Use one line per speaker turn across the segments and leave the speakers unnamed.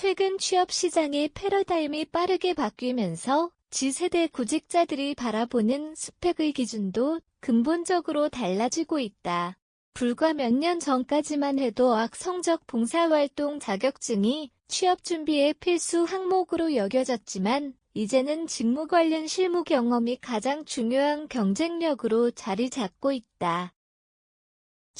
최근 취업 시장의 패러다임이 빠르게 바뀌면서 G세대 구직자들이 바라보는 스펙의 기준도 근본적으로 달라지고 있다. 불과 몇 년 전까지만 해도 악 성적 봉사활동 자격증이 취업 준비의 필수 항목으로 여겨졌지만 이제는 직무 관련 실무 경험이 가장 중요한 경쟁력으로 자리 잡고 있다.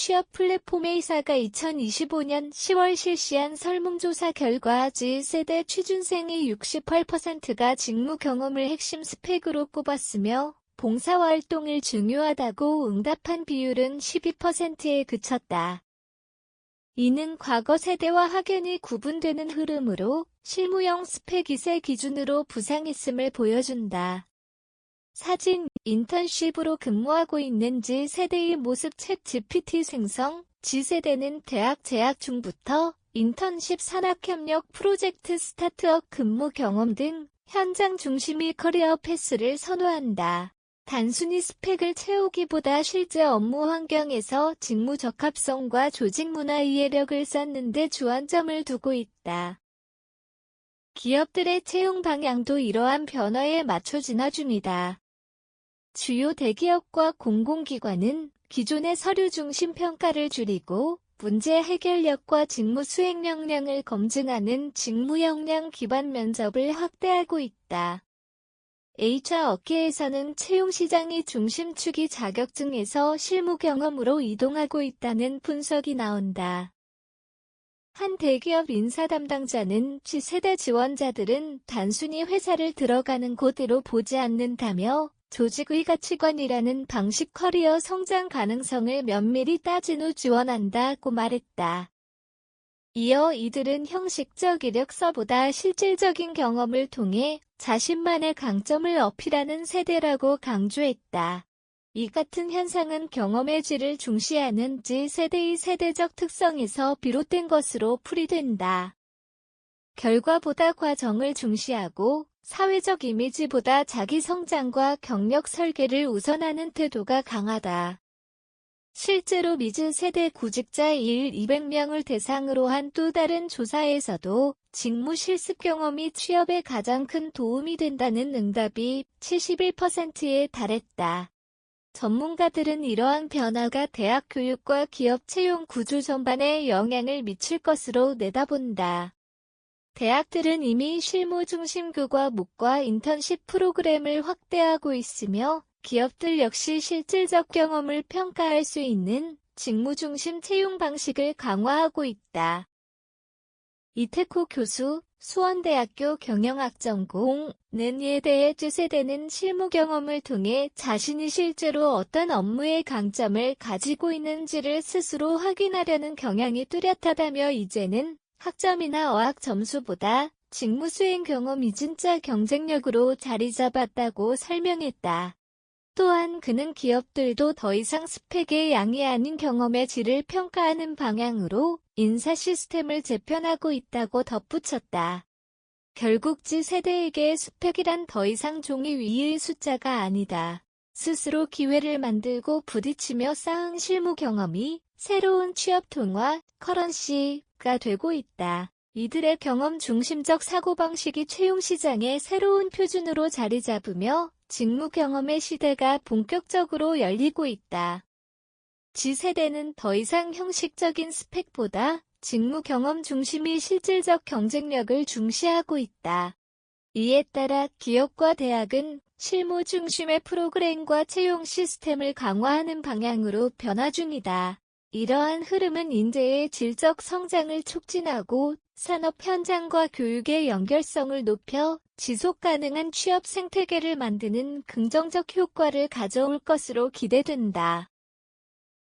취업 플랫폼 A사가 2025년 10월 실시한 설문조사 결과 G세대 취준생의 68%가 직무 경험을 핵심 스펙으로 꼽았으며 봉사활동을 중요하다고 응답한 비율은 12%에 그쳤다. 이는 과거 세대와 확연히 구분되는 흐름으로 실무형 스펙 2세 기준으로 부상했음을 보여준다. 사진, 인턴십으로 근무하고 있는 G세대의 모습 챗 GPT 생성, G세대는 대학 재학 중부터 인턴십 산학협력 프로젝트 스타트업 근무 경험 등 현장 중심의 커리어 패스를 선호한다. 단순히 스펙을 채우기보다 실제 업무 환경에서 직무 적합성과 조직 문화 이해력을 쌓는 데 주안점을 두고 있다. 기업들의 채용 방향도 이러한 변화에 맞춰 진화 중이다. 주요 대기업과 공공기관은 기존의 서류 중심 평가를 줄이고 문제 해결력과 직무 수행 역량을 검증하는 직무 역량 기반 면접을 확대하고 있다. HR 업계에서는 채용 시장이 중심축이 자격증에서 실무 경험으로 이동하고 있다는 분석이 나온다. 한 대기업 인사 담당자는 G세대 지원자들은 단순히 회사를 들어가는 곳으로 보지 않는다며 조직의 가치관이라는 방식 커리어 성장 가능성을 면밀히 따진 후 지원한다고 말했다. 이어 이들은 형식적 이력서보다 실질적인 경험을 통해 자신만의 강점을 어필하는 세대라고 강조했다. 이 같은 현상은 경험의 질을 중시하는 G세대의 세대적 특성에서 비롯된 것으로 풀이된다. 결과보다 과정을 중시하고 사회적 이미지보다 자기 성장과 경력 설계를 우선하는 태도가 강하다. 실제로 미즈 세대 구직자 1 200명을 대상으로 한 또 다른 조사에서도 직무 실습 경험이 취업에 가장 큰 도움이 된다는 응답이 71%에 달했다. 전문가들은 이러한 변화가 대학 교육과 기업 채용 구조 전반에 영향을 미칠 것으로 내다본다. 대학들은 이미 실무 중심 교과 목과 인턴십 프로그램을 확대하고 있으며 기업들 역시 실질적 경험을 평가할 수 있는 직무 중심 채용 방식을 강화하고 있다. 이태코 교수, 수원대학교 경영학전공은 이에 대해 주세대는 실무 경험을 통해 자신이 실제로 어떤 업무의 강점을 가지고 있는지를 스스로 확인하려는 경향이 뚜렷하다며 이제는 학점이나 어학 점수보다 직무 수행 경험이 진짜 경쟁력으로 자리 잡았다고 설명했다. 또한 그는 기업들도 더 이상 스펙의 양이 아닌 경험의 질을 평가하는 방향으로 인사 시스템을 재편하고 있다고 덧붙였다. 결국 지 세대에게 스펙이란 더 이상 종이 위의 숫자가 아니다. 스스로 기회를 만들고 부딪히며 쌓은 실무 경험이 새로운 취업 통화, 커런시가 되고 있다. 이들의 경험 중심적 사고방식이 채용 시장의 새로운 표준으로 자리 잡으며 직무 경험의 시대가 본격적으로 열리고 있다. G세대는 더 이상 형식적인 스펙보다 직무 경험 중심이 실질적 경쟁력을 중시하고 있다. 이에 따라 기업과 대학은 실무 중심의 프로그램과 채용 시스템을 강화하는 방향으로 변화 중이다. 이러한 흐름은 인재의 질적 성장을 촉진하고 산업 현장과 교육의 연결성을 높여 지속 가능한 취업 생태계를 만드는 긍정적 효과를 가져올 것으로 기대된다.